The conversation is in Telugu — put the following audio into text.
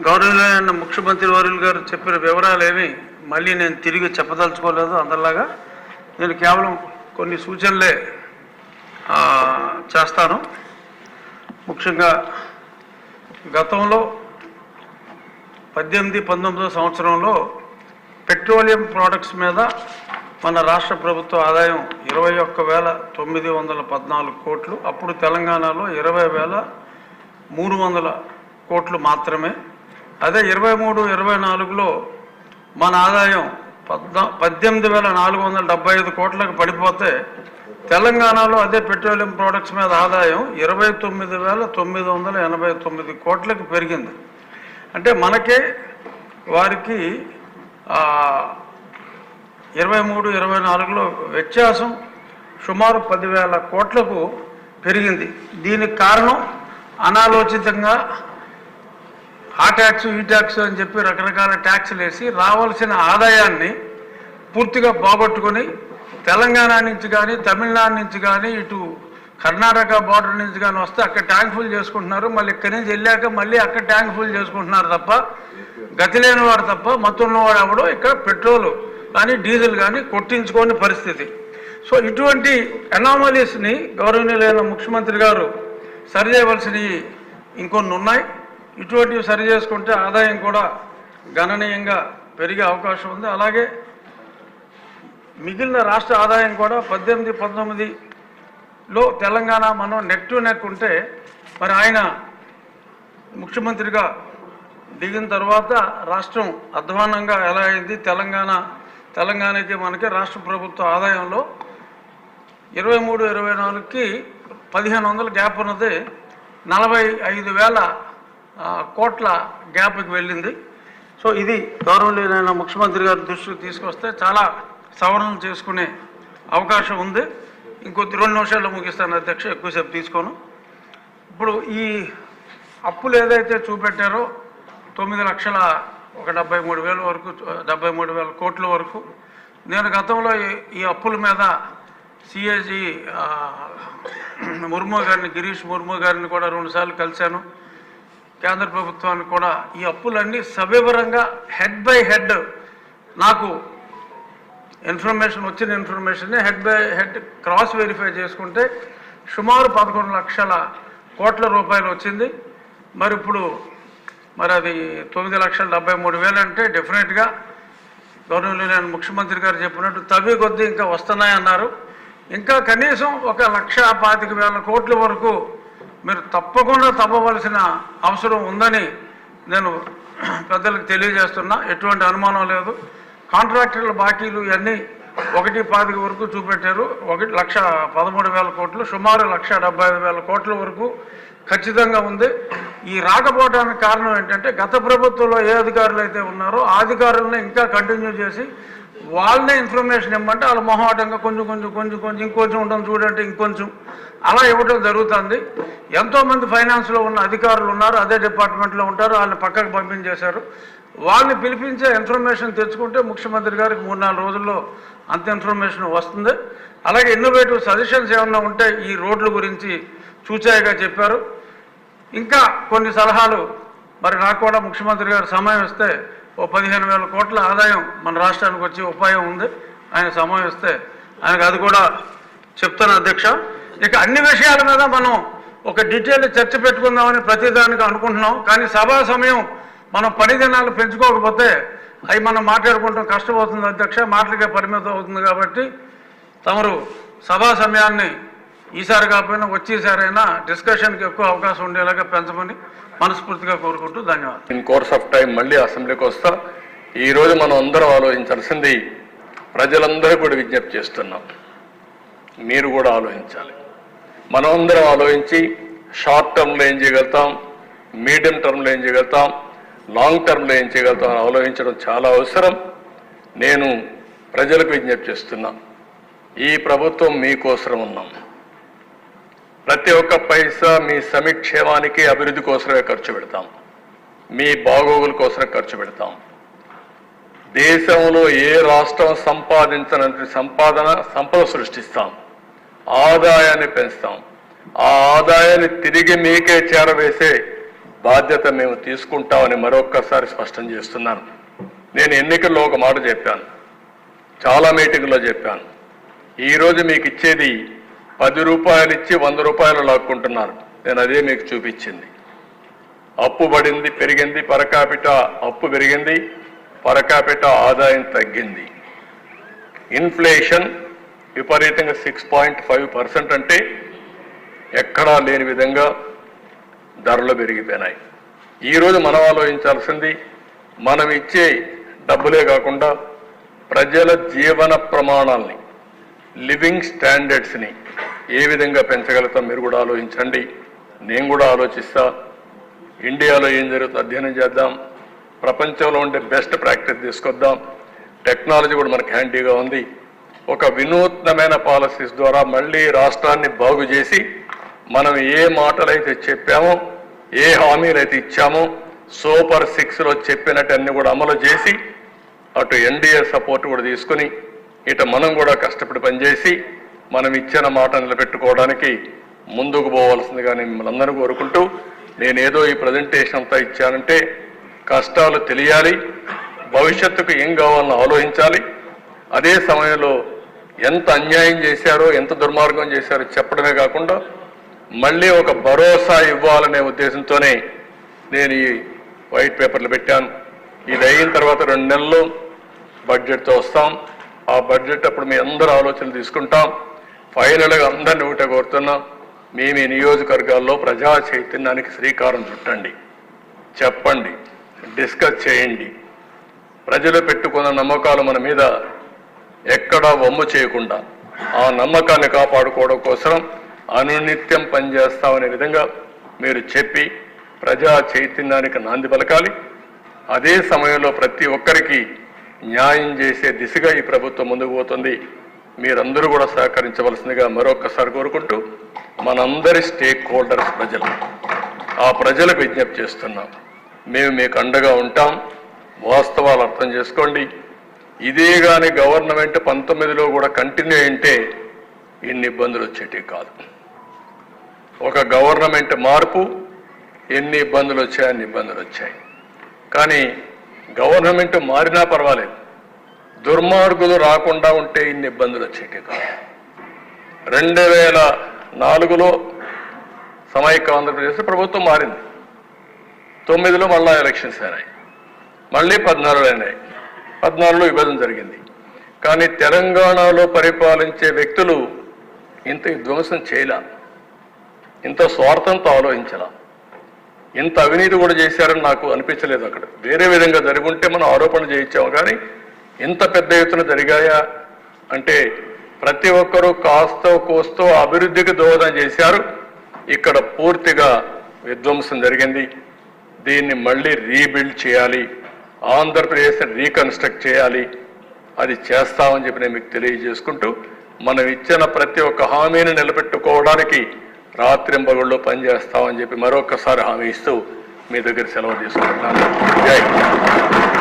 గౌరవనీయ ముఖ్యమంత్రి వర్యులు గారు చెప్పిన వివరాలేమి మళ్ళీ నేను తిరిగి చెప్పదలుచుకోలేదు అందరిలాగా. నేను కేవలం కొన్ని సూచనలే చేస్తాను. ముఖ్యంగా గతంలో పద్దెనిమిది పంతొమ్మిదో సంవత్సరంలో పెట్రోలియం ప్రోడక్ట్స్ మీద మన రాష్ట్ర ప్రభుత్వ ఆదాయం ఇరవై ఒక్క వేల తొమ్మిది వందల పద్నాలుగు కోట్లు అప్పుడు తెలంగాణలో ఇరవై వేల మూడు వందల కోట్లు మాత్రమే. అదే ఇరవై మూడు ఇరవై నాలుగులో మన ఆదాయం పద్ద పద్దెనిమిది వేల నాలుగు వందల డెబ్బై ఐదు కోట్లకు పడిపోతే తెలంగాణలో అదే పెట్రోలియం ప్రోడక్ట్స్ మీద ఆదాయం ఇరవై తొమ్మిది వేల తొమ్మిది వందల ఎనభై తొమ్మిది కోట్లకు పెరిగింది. అంటే మనకే వారికి ఇరవై మూడు ఇరవై నాలుగులో వ్యత్యాసం సుమారు పదివేల కోట్లకు పెరిగింది. దీనికి కారణం అనాలోచితంగా ఆ ట్యాక్స్ ఈ ట్యాక్స్ అని చెప్పి రకరకాల ట్యాక్స్లు వేసి రావాల్సిన ఆదాయాన్ని పూర్తిగా పోగొట్టుకొని తెలంగాణ నుంచి కానీ తమిళనాడు నుంచి కానీ ఇటు కర్ణాటక బార్డర్ నుంచి కానీ వస్తే అక్కడ ట్యాంక్ ఫుల్ చేసుకుంటున్నారు. మళ్ళీ ఇక్కడి నుంచి వెళ్ళాక మళ్ళీ అక్కడ ట్యాంక్ ఫుల్ చేసుకుంటున్నారు తప్ప గతి లేని వాడు తప్ప మత్తు ఎవడో ఇక్కడ పెట్రోలు కానీ డీజిల్ కానీ కొట్టించుకోని పరిస్థితి. సో ఇటువంటి అనామలీస్ని గౌరవనీయులైన ముఖ్యమంత్రి గారు సరిచేయవలసినవి ఇంకొన్ని ఉన్నాయి. ఇటువంటివి సరి చేసుకుంటే ఆదాయం కూడా గణనీయంగా పెరిగే అవకాశం ఉంది. అలాగే మిగిలిన రాష్ట్ర ఆదాయం కూడా పద్దెనిమిది పంతొమ్మిదిలో తెలంగాణ మనం నెక్ టు నెక్ ఉంటే మరి ఆయన ముఖ్యమంత్రిగా దిగిన తర్వాత రాష్ట్రం అధ్వానంగా ఎలా అయింది? తెలంగాణ తెలంగాణకి మనకి రాష్ట్ర ప్రభుత్వ ఆదాయంలో ఇరవై మూడు ఇరవై నాలుగుకి పదిహేను వందల గ్యాప్ ఉన్నది. నలభై ఐదు వేల కోట్ల గ్యాప్కి వెళ్ళింది. సో ఇది గౌరవనీయులైన ముఖ్యమంత్రి గారి దృష్టికి తీసుకొస్తే చాలా సవరణలు చేసుకునే అవకాశం ఉంది. ఇంకొద్ది రెండు నిమిషాల్లో ముగిస్తాను అధ్యక్ష ఎక్కువసేపు తీసుకోను. ఇప్పుడు ఈ అప్పులు ఏదైతే చూపెట్టారో తొమ్మిది లక్షల ఒక డెబ్బై మూడు వేల వరకు డెబ్బై మూడు వేల కోట్ల వరకు. నేను గతంలో ఈ- ఈ అప్పుల మీద సిఏజీ ముర్ము గారిని గిరీష్ ముర్ము గారిని కూడా రెండుసార్లు కలిశాను. కేంద్ర ప్రభుత్వానికి కూడా ఈ అప్పులన్నీ సవివరంగా హెడ్ బై హెడ్ నాకు ఇన్ఫర్మేషన్ వచ్చిన ఇన్ఫర్మేషన్ని head by head cross verify చేసుకుంటే సుమారు పదకొండు లక్షల కోట్ల రూపాయలు వచ్చింది. మరి ఇప్పుడు మరి అది తొమ్మిది లక్షల డెబ్బై మూడు వేలు అంటే డెఫినెట్గా గౌరవనీయులైన ముఖ్యమంత్రి గారు చెప్పినట్టు తవ్వి కొద్దీ ఇంకా వస్తున్నాయన్నారు. ఇంకా కనీసం ఒక లక్ష పాతిక వేల కోట్ల వరకు మీరు తప్పకుండా తప్పవలసిన అవసరం ఉందని నేను పెద్దలకు తెలియజేస్తున్నా. ఎటువంటి అనుమానం లేదు. కాంట్రాక్టర్ల బాకీలు ఇవన్నీ ఒకటి పాతిక వరకు చూపెట్టారు. ఒకటి లక్ష పదమూడు వేల కోట్లు సుమారు లక్ష డెబ్బై ఐదు వేల కోట్ల వరకు ఖచ్చితంగా ఉంది. ఈ రాకపోవడానికి కారణం ఏంటంటే గత ప్రభుత్వంలో ఏ అధికారులు అయితే ఉన్నారో ఆ అధికారులను ఇంకా కంటిన్యూ చేసి వాళ్ళనే ఇన్ఫర్మేషన్ ఇవ్వమంటే వాళ్ళ మొహమాటంగా కొంచెం కొంచెం కొంచెం కొంచెం ఇంకొంచెం ఉండడం చూడంటే ఇంకొంచెం. అలా ఇవ్వడం జరుగుతుంది. ఎంతోమంది ఫైనాన్స్లో ఉన్న అధికారులు ఉన్నారు అదే డిపార్ట్మెంట్లో ఉంటారు వాళ్ళని పక్కకు పంపించేశారు. వాళ్ళని పిలిపించే ఇన్ఫర్మేషన్ తెచ్చుకుంటే ముఖ్యమంత్రి గారికి మూడు నాలుగు రోజుల్లో అంత ఇన్ఫర్మేషన్ వస్తుంది. అలాగే ఇన్నోవేటివ్ సజెషన్స్ ఏమైనా ఉంటే ఈ రోడ్ల గురించి చూచాయిగా చెప్పారు. ఇంకా కొన్ని సలహాలు మరి నాకు కూడా ముఖ్యమంత్రి గారు సమయం ఇస్తే ఓ పదిహేను వేల కోట్ల ఆదాయం మన రాష్ట్రానికి వచ్చి ఉపాయం ఉంది. ఆయన సమయం ఆయనకు అది కూడా చెప్తాను అధ్యక్ష. ఇక అన్ని విషయాల మీద మనం ఒక డీటెయిల్ చర్చ పెట్టుకుందామని ప్రతిదానికి అనుకుంటున్నాం. కానీ సభా సమయం మనం పని దినాలు పెంచుకోకపోతే అవి మనం మాట్లాడుకుంటాం. కష్టమవుతుంది అధ్యక్ష. మాటలకే పరిమితం అవుతుంది కాబట్టి తమరు సభా సమయాన్ని ఈసారి కాకపోయినా వచ్చేసారైనా డిస్కషన్కి ఎక్కువ అవకాశం ఉండేలాగా పెంచమని మనస్ఫూర్తిగా కోరుకుంటూ ధన్యవాదాలు. ఇన్ కోర్స్ ఆఫ్ టైం మళ్ళీ అసెంబ్లీకి వస్తా. ఈరోజు మనం అందరం ఆలోచించాల్సింది ప్రజలందరూ కూడా విజ్ఞప్తి చేస్తున్నాం. మీరు కూడా ఆలోచించాలి. మనం అందరం ఆలోచించి షార్ట్ టర్మ్లో ఏం చేయగలుగుతాం? మీడియం టర్మ్లో ఏం చేయగలుగుతాం? లాంగ్ టర్మ్లో ఏం చేయగలుగుతాం అని ఆలోచించడం చాలా అవసరం. నేను ప్రజలకు విజ్ఞప్తి చేస్తున్నా. ఈ ప్రభుత్వం మీకోసం ఉన్నాం. ప్రతి ఒక్క పైసా మీ సమిక్షేమానికి అభివృద్ధి కోసమే ఖర్చు పెడతాం. మీ బాగోగుల కోసమే ఖర్చు పెడతాం. దేశంలో ఏ రాష్ట్రం సంపాదించనంత సంపాదన సంపద సృష్టిస్తాం. ఆదాయాన్ని పెంచుతాం. ఆ ఆదాయాన్ని తిరిగి మీకే చేరవేసే బాధ్యత మేము తీసుకుంటామని మరొక్కసారి స్పష్టం చేస్తున్నాను. నేను ఎన్నికల్లో ఒక మాట చెప్పాను. చాలా మీటింగ్లో చెప్పాను. ఈరోజు మీకు ఇచ్చేది పది రూపాయలు ఇచ్చి వంద రూపాయలు లాక్కుంటున్నారు. నేను అదే మీకు చూపించింది. అప్పు పడింది పెరిగింది పరకాపిట అప్పు పెరిగింది పరకాపిట ఆదాయం తగ్గింది. ఇన్ఫ్లేషన్ విపరీతంగా సిక్స్ పాయింట్ ఫైవ్ పర్సెంట్ అంటే ఎక్కడా లేని విధంగా ధరలు పెరిగిపోయినాయి. ఈరోజు మనం ఆలోచించాల్సింది మనం ఇచ్చే డబ్బులే కాకుండా ప్రజల జీవన ప్రమాణాల్ని లివింగ్ స్టాండర్డ్స్ని ఏ విధంగా పెంచగలుగుతాం మీరు కూడా ఆలోచించండి. నేను కూడా ఆలోచిస్తా. ఇండియాలో ఏం జరుగుతుందో అధ్యయనం చేద్దాం. ప్రపంచంలో ఉండే బెస్ట్ ప్రాక్టీస్ తీసుకొద్దాం. టెక్నాలజీ కూడా మనకు హ్యాండీగా ఉంది. ఒక వినూత్నమైన పాలసీస్ ద్వారా మళ్ళీ రాష్ట్రాన్ని బాగు చేసి మనం ఏ మాటలైతే చెప్పామో ఏ హామీలైతే ఇచ్చామో సూపర్ సిక్స్లో చెప్పినట్టు అన్ని కూడా అమలు చేసి అటు ఎన్డీఏ సపోర్ట్ కూడా తీసుకుని ఇటు మనం కూడా కష్టపడి పనిచేసి మనం ఇచ్చిన మాట నిలబెట్టుకోవడానికి ముందుకు పోవాల్సిందిగా నేను మిమ్మల్ని అందరూ కోరుకుంటూ నేనేదో ఈ ప్రజెంటేషన్ అంతా ఇచ్చానంటే కష్టాలు తెలియాలి భవిష్యత్తుకు ఏం కావాలని ఆలోచించాలి అదే సమయంలో ఎంత అన్యాయం చేశారో ఎంత దుర్మార్గం చేశారో చెప్పడమే కాకుండా మళ్ళీ ఒక భరోసా ఇవ్వాలనే ఉద్దేశంతోనే నేను ఈ వైట్ పేపర్లు పెట్టాను. ఇది అయిన తర్వాత రెండు నెలలు బడ్జెట్తో వస్తాం. ఆ బడ్జెట్ అప్పుడు మీ అందరూ ఆలోచనలు తీసుకుంటాం. ఫైనల్గా అందరిని ఒకటే కోరుతున్నాం మీ మీ నియోజకవర్గాల్లో ప్రజా చైతన్యానికి శ్రీకారం చుట్టండి. చెప్పండి. డిస్కస్ చేయండి. ప్రజలు పెట్టుకున్న నమ్మకాలు మన మీద ఎక్కడా వమ్ము చేయకుండా ఆ నమ్మకాన్ని కాపాడుకోవడం కోసం అనునిత్యం పనిచేస్తామనే విధంగా మీరు చెప్పి ప్రజా చైతన్యానికి నాంది పలకాలి. అదే సమయంలో ప్రతి ఒక్కరికి న్యాయం చేసే దిశగా ఈ ప్రభుత్వం ముందుకు పోతుంది. మీరందరూ కూడా సహకరించవలసిందిగా మరొకసారి కోరుకుంటూ మనందరి స్టేక్ హోల్డర్స్ ప్రజలు ఆ ప్రజలకు విజ్ఞప్తి చేస్తున్నాం. మేము మీకు అండగా ఉంటాం. వాస్తవాలు అర్థం చేసుకోండి. ఇదే కానీ గవర్నమెంట్ పంతొమ్మిదిలో కూడా కంటిన్యూ అయింటే ఇన్ని ఇబ్బందులు వచ్చేటివి కాదు. ఒక గవర్నమెంట్ మార్పు ఎన్ని ఇబ్బందులు వచ్చాయి అన్ని ఇబ్బందులు వచ్చాయి. కానీ గవర్నమెంట్ మారినా పర్వాలేదు. దుర్మార్గులు రాకుండా ఉంటే ఇన్ని ఇబ్బందులు వచ్చేటి కాదు. రెండు వేల నాలుగులో సమైక్య ఆంధ్రప్రదేశ్ ప్రభుత్వం మారింది. తొమ్మిదిలో మళ్ళా ఎలక్షన్స్ అయినాయి మళ్ళీ పద్నాలుగు అయినాయి. పద్నాలుగులో విభజన జరిగింది. కానీ తెలంగాణలో పరిపాలించే వ్యక్తులు ఇంత విధ్వంసం చేయలే. ఇంత స్వార్థంతో ఆలోచించలా. ఇంత అవినీతి కూడా చేశారని నాకు అనిపించలేదు అక్కడ. వేరే విధంగా జరుగుంటే మనం ఆరోపణ చేయించాము కానీ ఇంత పెద్ద ఎత్తున జరిగాయా అంటే ప్రతి ఒక్కరూ కాస్తో కోస్తో అభివృద్ధికి దోహదం చేశారు. ఇక్కడ పూర్తిగా విధ్వంసం జరిగింది. దీన్ని మళ్ళీ రీబిల్డ్ చేయాలి. ఆంధ్రప్రదేశ్ రీకన్స్ట్రక్ట్ చేయాలి. అది చేస్తామని చెప్పి నేను మీకు తెలియజేసుకుంటూ మనం ఇచ్చిన ప్రతి ఒక్క హామీని నిలబెట్టుకోవడానికి రాత్రింబగుళ్ళు పనిచేస్తామని చెప్పి మరొకసారి హామీ ఇస్తూ మీ దగ్గర సెలవు తీసుకుంటున్నాను. జై